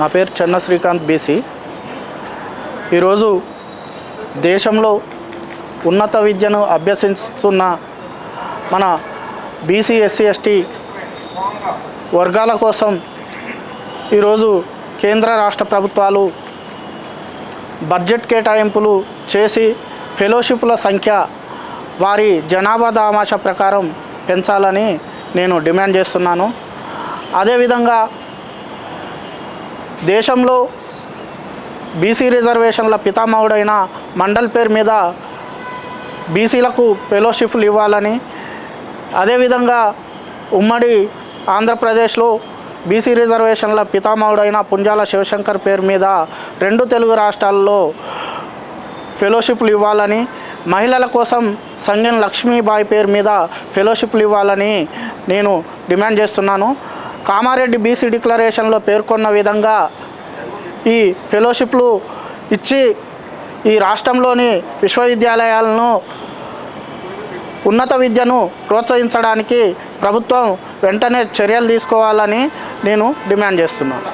నా పేరు చెన్న శ్రీకాంత్ బీసీ. ఈరోజు దేశంలో ఉన్నత విద్యను అభ్యసిస్తున్న మన బీసీ ఎస్సీ ఎస్టీ వర్గాల కోసం ఈరోజు కేంద్ర రాష్ట్ర ప్రభుత్వాలు బడ్జెట్ కేటాయింపులు చేసి ఫెలోషిప్ల సంఖ్య వారి జనాభా దామాష ప్రకారం పెంచాలని నేను డిమాండ్ చేస్తున్నాను. అదేవిధంగా దేశంలో బీసీ రిజర్వేషన్ల పితామహుడైన మండల్ పేరు మీద బీసీలకు ఫెలోషిప్లు ఇవ్వాలని అదేవిధంగా ఉమ్మడి ఆంధ్రప్రదేశ్లో బీసీ రిజర్వేషన్ల పితామహుడైన పుంజాల శివశంకర్ పేరు మీద రెండు తెలుగు రాష్ట్రాల్లో ఫెలోషిప్లు ఇవ్వాలని మహిళల కోసం సంగన్ లక్ష్మీబాయి పేరు మీద ఫెలోషిప్లు ఇవ్వాలని నేను డిమాండ్ చేస్తున్నాను. కామారెడ్డి బీసీ డిక్లరేషన్లో పేర్కొన్న విధంగా ఈ ఫెలోషిప్లు ఇచ్చి ఈ రాష్ట్రంలోని విశ్వవిద్యాలయాలను ఉన్నత విద్యను ప్రోత్సహించడానికి ప్రభుత్వం వెంటనే చర్యలు తీసుకోవాలని నేను డిమాండ్ చేస్తున్నాను.